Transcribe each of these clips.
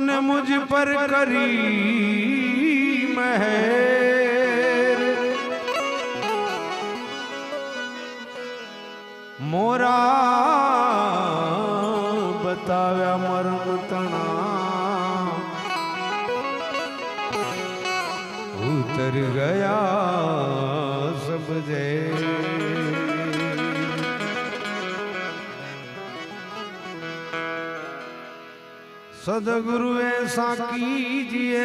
अन मुझ पर करी मह मोरा बताव्या मर्म तना उतर गया सब जय। सदगुरु ऐसा कीजिए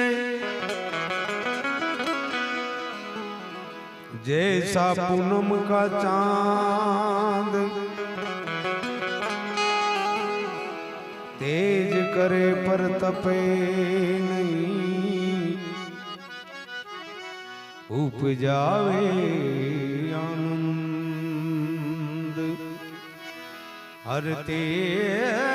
जैसा पूनम का चाँद तेज करे पर तपे नहीं, उपजावे आनंद। हर तेज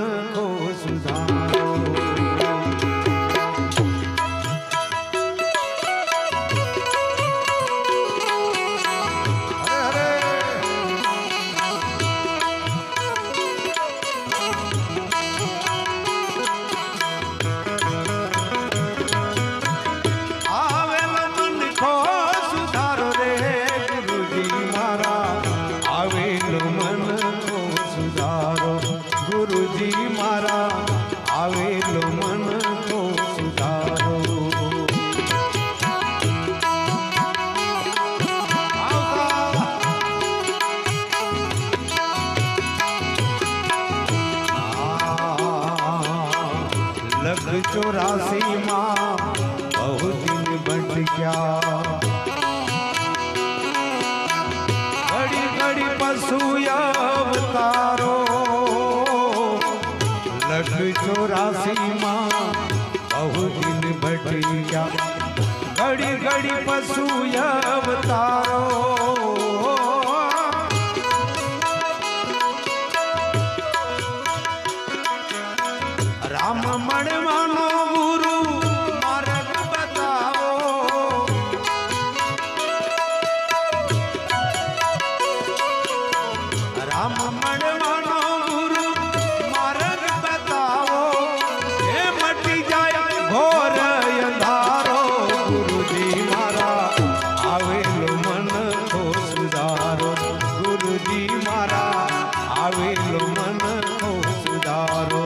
चौरासी माँ बहुत दिन बट क्या। बड़ी बड़ी पशु अवतारो लख चौरासी माँ बहुत दिन बट क्या। घड़ी घड़ी पशु अवतारो, राम मणवा ગુરુજી મારા આવેલો મન સુધારો.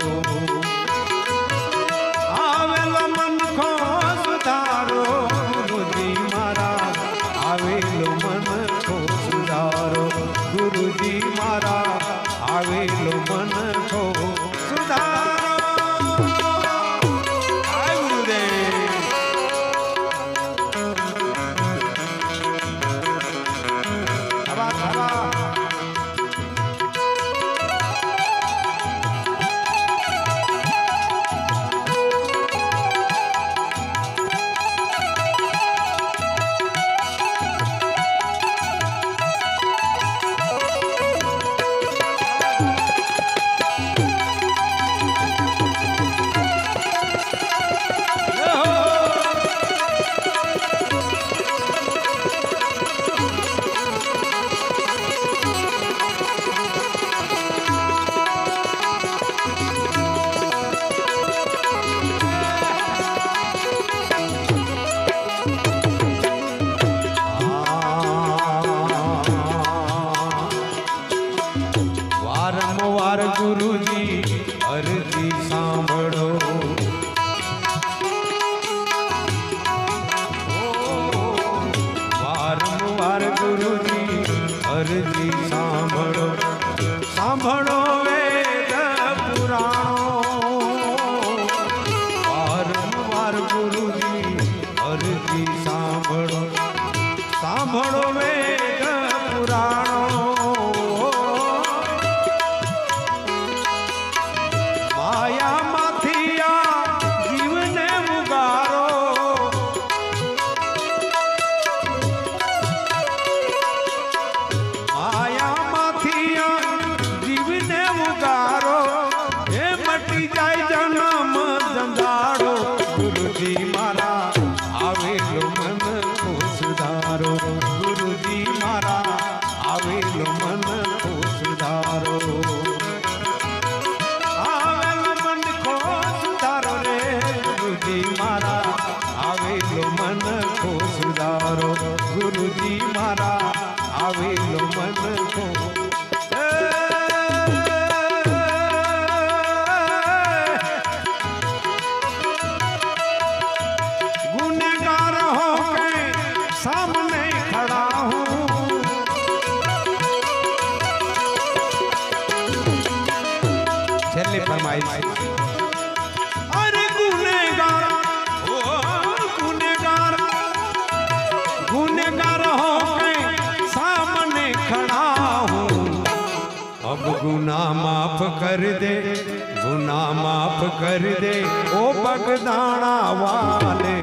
આવેલો મન ખો સુધારો. ગુરુજી મારા આવેલો મન ખો સુધારો. ગુરુજી મારા આવેલો મન ખો વારંવાર ગુરુજી અરજી સાંભળો સાંભળો આવેલો મન કો સુધારો આવેલો મન કો સુધારો રે ગુરુજી મારા. આવેલો મન કો સુધારો ગુરુજી મારા, આવેલો મન કો अरे गुनेगार गुनेगार गुनहगार हो सामने खड़ा हूँ। अब गुना माफ़ कर दे, गुना माफ़ कर दे, ओ बगदाना वाले।